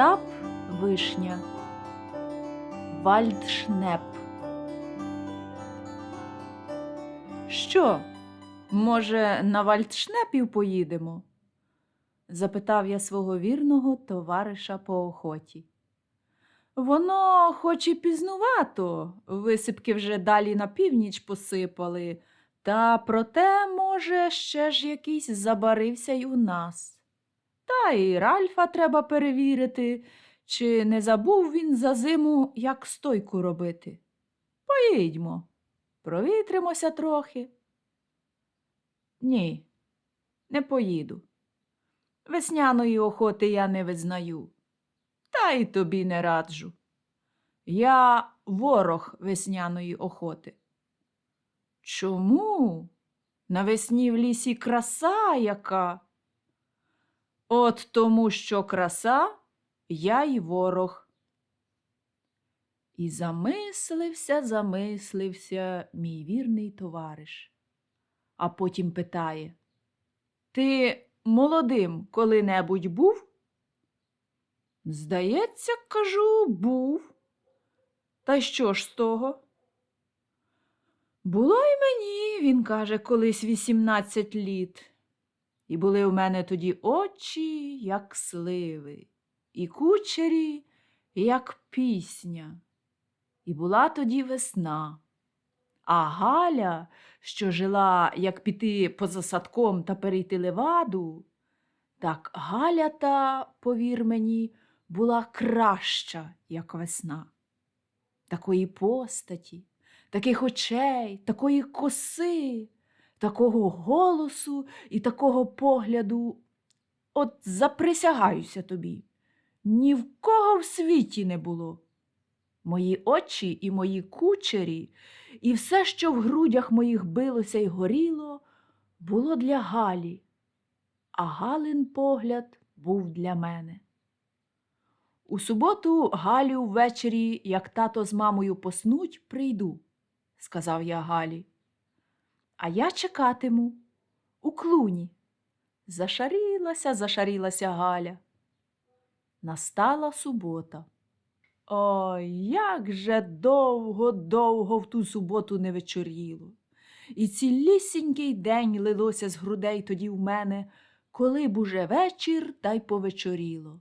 Остап Вишня Вальдшнеп Що, може, на вальдшнепів поїдемо? запитав я свого вірного товариша по охоті. Воно, хоч і пізнувато, висипки вже далі на північ посипали, та проте, може, ще ж якийсь забарився й у нас. Та й Ральфа треба перевірити, чи не забув він за зиму, як стойку робити. Поїдьмо, провітримося трохи. Ні, не поїду. Весняної охоти я не визнаю, та й тобі не раджу. Я ворог весняної охоти. Чому? Навесні в лісі краса яка? От тому, що краса, я й ворог. І замислився, замислився мій вірний товариш, а потім питає Ти молодим коли-небудь був? Здається, кажу, був. Та що ж з того? Було й мені, він каже, колись вісімнадцять літ. І були в мене тоді очі, як сливи, і кучері, як пісня. І була тоді весна. А Галя, що жила, як піти поза садком та перейти леваду, так Галя та, повір мені, була краща, як весна. Такої постаті, таких очей, такої коси, такого голосу і такого погляду. От заприсягаюся тобі, ні в кого в світі не було. Мої очі і мої кучері, і все, що в грудях моїх билося й горіло, було для Галі, а Галин погляд був для мене. У суботу Галю ввечері, як тато з мамою поснуть, прийду, сказав я Галі. А я чекатиму у клуні. Зашарілася, зашарілася Галя. Настала субота. Ой, як же довго-довго в ту суботу не вечоріло. І цілісінький день лилося з грудей тоді в мене, коли б уже вечір та й повечоріло.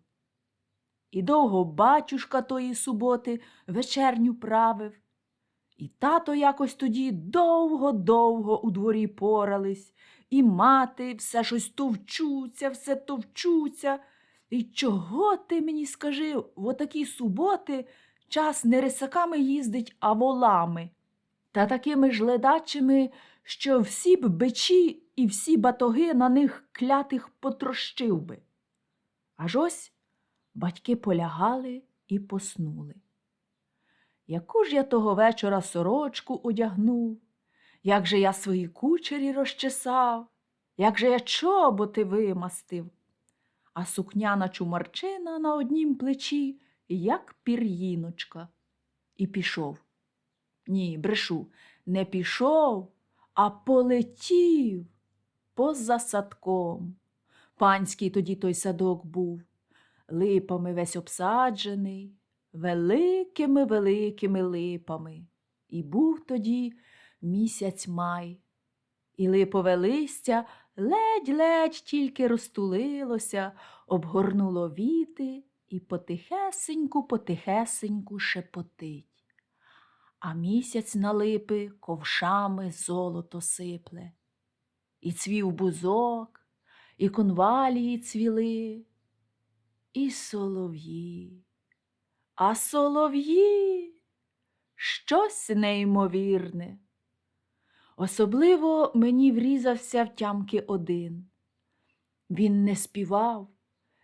І довго батюшка тої суботи вечерню правив, і тато якось тоді довго-довго у дворі порались, і мати все щось товчуться, все товчуться. І чого ти мені скажи, в отакі суботи час не рисаками їздить, а волами, та такими ж ледачими, що всі б бичі і всі батоги на них клятих потрощив би. Аж ось батьки полягали і поснули. Яку ж я того вечора сорочку одягнув, як же я свої кучері розчесав, як же я чоботи вимастив, а сукняна чумарчина на однім плечі, як пір'їночка, і пішов. Ні, брешу, не пішов, а полетів поза садком. Панський тоді той садок був, липами весь обсаджений, великими великими липами. І був тоді місяць май, і липове листя ледь-ледь тільки розтулилося, обгорнуло віти і потихесеньку, потихесеньку шепотить. А місяць на липи ковшами золото сипле. І цвів бузок, і конвалії цвіли, і солов'ї. А солов'ї щось неймовірне. Особливо мені врізався втямки один. Він не співав,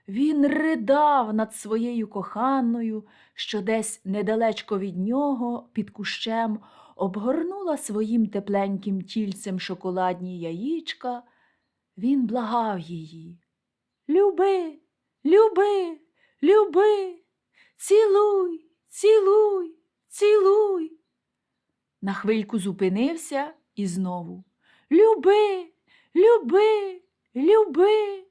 він ридав над своєю коханою, що десь недалечко від нього, під кущем, обгорнула своїм тепленьким тільцем шоколадні яєчка. Він благав її. Люби, люби, люби, цілуй, цілуй, цілуй. На хвильку зупинився і знову Люби, люби, люби.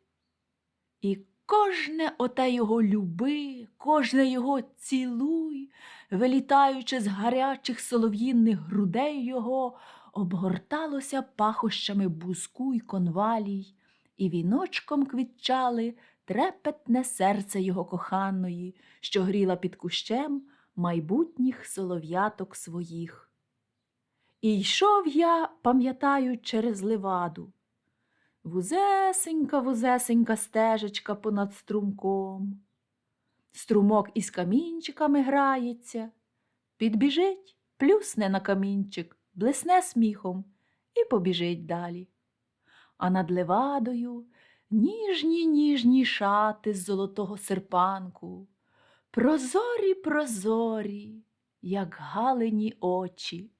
І кожне оте його люби, кожне його цілуй, вилітаючи з гарячих солов'їнних грудей його, обгорталося пахощами бузку й конвалій, і віночком квітчали трепетне серце його коханої, що гріла під кущем майбутніх солов'яток своїх. І йшов я, пам'ятаю, через леваду. Вузесенька, вузесенька стежечка понад струмком. Струмок із камінчиками грається, підбіжить, плюсне на камінчик, блесне сміхом і побіжить далі. А над левадою ніжні ніжні шати з золотого серпанку, прозорі, прозорі, як галині очі,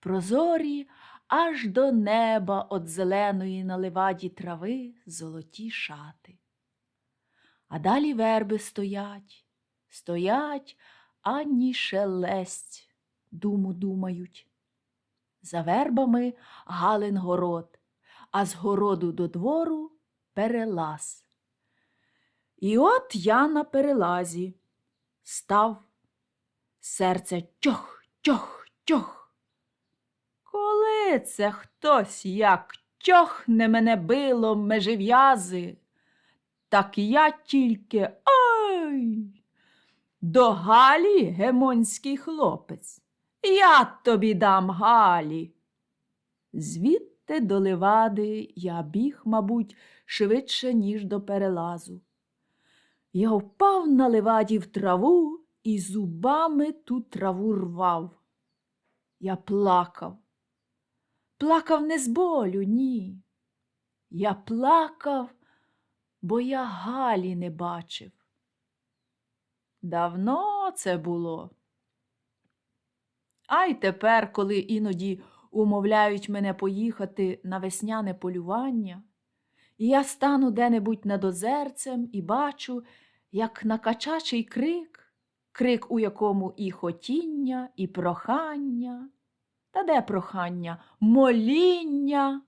прозорі аж до неба от зеленої на леваді трави золоті шати. А далі верби стоять, стоять, ані шелесть, думу думають. За вербами галин город, а з городу до двору перелаз. І от я на перелазі став, серце тьох, тьох, тьох. Коли це хтось як тьохне мене било межев'язи, так я тільки ай. До Галі гемонський хлопець. Я тобі дам Галі. Звідти до левади я біг, мабуть, швидше, ніж до перелазу. Я впав на леваді в траву і зубами ту траву рвав. Я плакав. Плакав не з болю, ні. Я плакав, бо я Галі не бачив. Давно це було. А й тепер, коли іноді умовляють мене поїхати на весняне полювання, і я стану де-небудь над озерцем і бачу, як накачачий крик, крик, у якому і хотіння, і прохання, та де прохання, моління,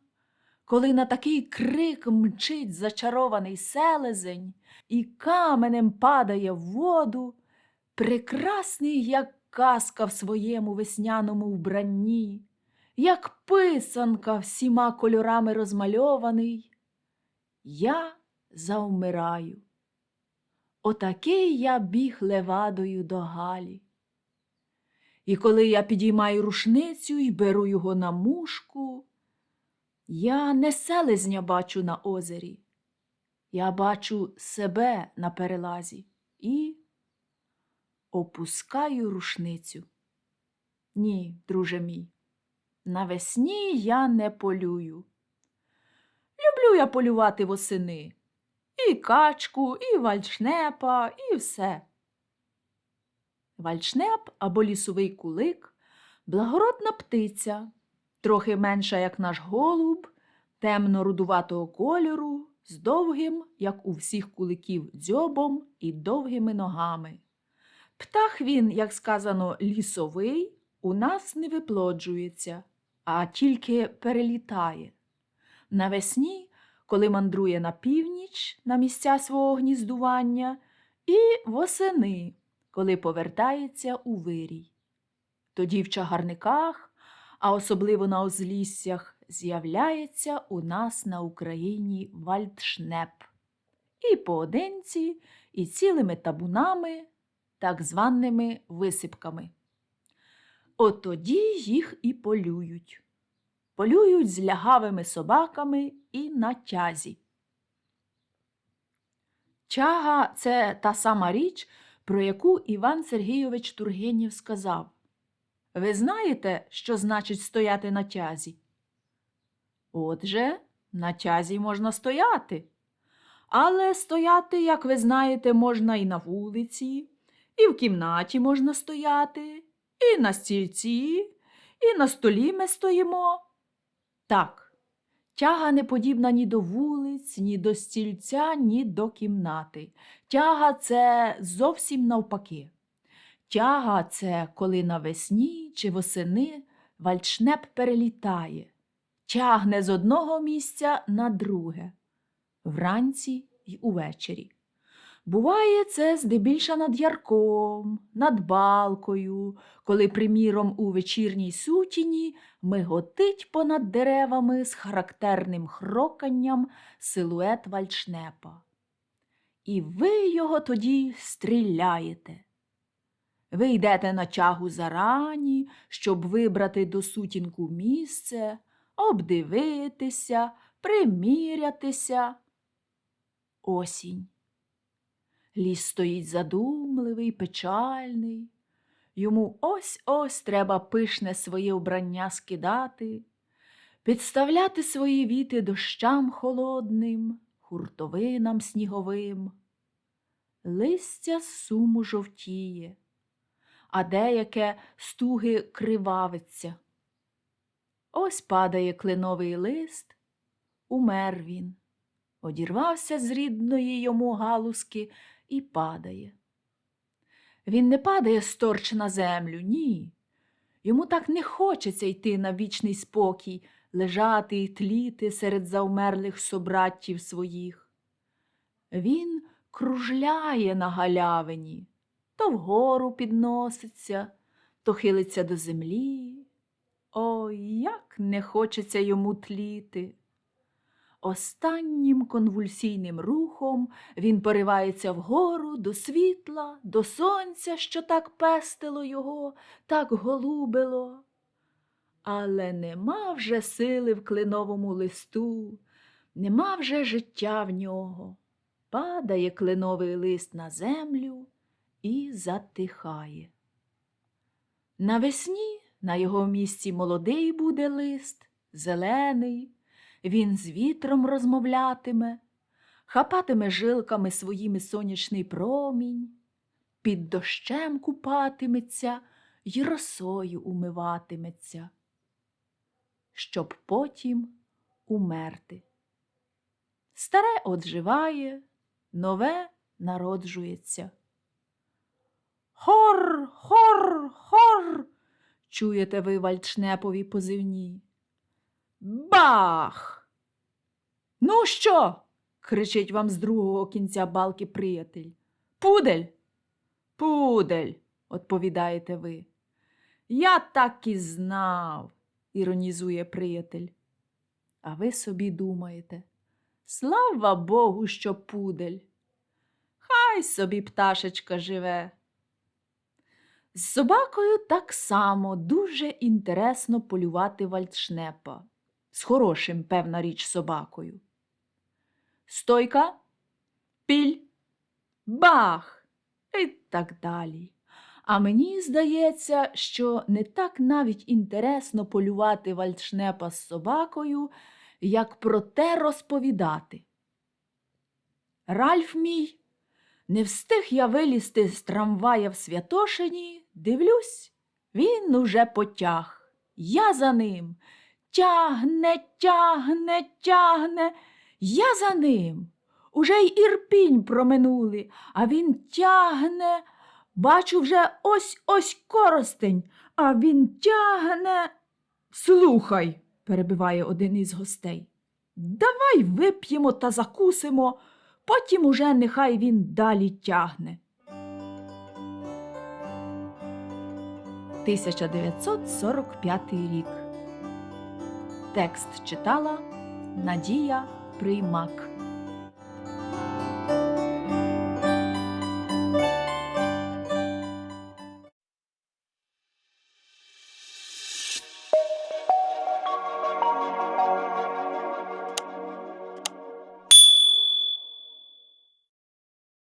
коли на такий крик мчить зачарований селезень і каменем падає в воду, прекрасний, як казка в своєму весняному вбранні, як писанка всіма кольорами розмальований, я завмираю. Отакий я біг левадою до Галі. І коли я підіймаю рушницю і беру його на мушку, я не селезня бачу на озері, я бачу себе на перелазі і опускаю рушницю. Ні, друже мій, навесні я не полюю. Люблю я полювати восени і качку, і вальшнепа, і все. Вальшнеп або лісовий кулик благородна птиця, трохи менша, як наш голуб, темно-рудуватого кольору, з довгим, як у всіх куликів, дзьобом і довгими ногами. Птах він, як сказано, лісовий, у нас не виплоджується, а тільки перелітає. Навесні, коли мандрує на північ на місця свого гніздування, і восени, коли повертається у вирій. Тоді в чагарниках, а особливо на озліссях, з'являється у нас на Україні вальдшнеп. І поодинці, і цілими табунами, так званими висипками. От тоді їх і полюють. Полюють з лягавими собаками і на тязі. Чага це та сама річ, про яку Іван Сергійович Тургенєв сказав. Ви знаєте, що значить стояти на тязі? Отже, на тязі можна стояти. Але стояти, як ви знаєте, можна і на вулиці, і в кімнаті можна стояти, і на стільці, і на столі ми стоїмо. Так, тяга не подібна ні до вулиць, ні до стільця, ні до кімнати. Тяга це зовсім навпаки. Тяга це коли навесні чи восени вальчнеп перелітає, тягне з одного місця на друге, вранці й увечері. Буває це здебільша над ярком, над балкою, коли, приміром, у вечірній сутіні миготить понад деревами з характерним хроканням силует вальшнепа. І ви його тоді стріляєте. Ви йдете на тягу зарані, щоб вибрати до сутінку місце, обдивитися, примірятися. Осінь. Ліс стоїть задумливий, печальний. Йому ось ось треба пишне своє вбрання скидати, підставляти свої віти дощам холодним, хуртовинам сніговим. Листя суму жовтіє, а деяке стуги кривавиться. Ось падає кленовий лист, умер він, одірвався з рідної йому галузки і падає. Він не падає сторч на землю, ні. Йому так не хочеться йти на вічний спокій, лежати і тліти серед завмерлих собраттів своїх. Він кружляє на галявині, то вгору підноситься, то хилиться до землі. Ой, як не хочеться йому тліти. Останнім конвульсійним рухом він поривається вгору до світла, до сонця, що так пестило його, так голубило. Але нема вже сили в кленовому листу, нема вже життя в нього. Падає кленовий лист на землю і затихає. Навесні на його місці молодий буде лист, зелений, він з вітром розмовлятиме, хапатиме жилками своїми сонячний промінь, під дощем купатиметься й росою умиватиметься, щоб потім умерти. Старе одживає, нове народжується. Хор, хор, хор. Чуєте ви вальчнепові позивні. Бах! Ну що? кричить вам з другого кінця балки приятель. Пудель? Пудель, відповідаєте ви. Я так і знав, іронізує приятель. А ви собі думаєте, слава Богу, що пудель. Хай собі пташечка живе. З собакою так само дуже інтересно полювати вальдшнепа. З хорошим, певна річ, собакою. Стойка, піль, бах і так далі. А мені здається, що не так навіть інтересно полювати вальдшнепа з собакою, як про те розповідати. Ральф мій не встиг я вилізти з трамвая в Святошині, дивлюсь, він уже потяг. Я за ним. Тягне, тягне, тягне. Я за ним. Уже й ірпінь проминули, а він тягне. Бачу вже ось ось коростень, а він тягне. Слухай, перебиває один із гостей. Давай вип'ємо та закусимо потім уже нехай він далі тягне. 1945 рік. Текст читала Надія Приймак.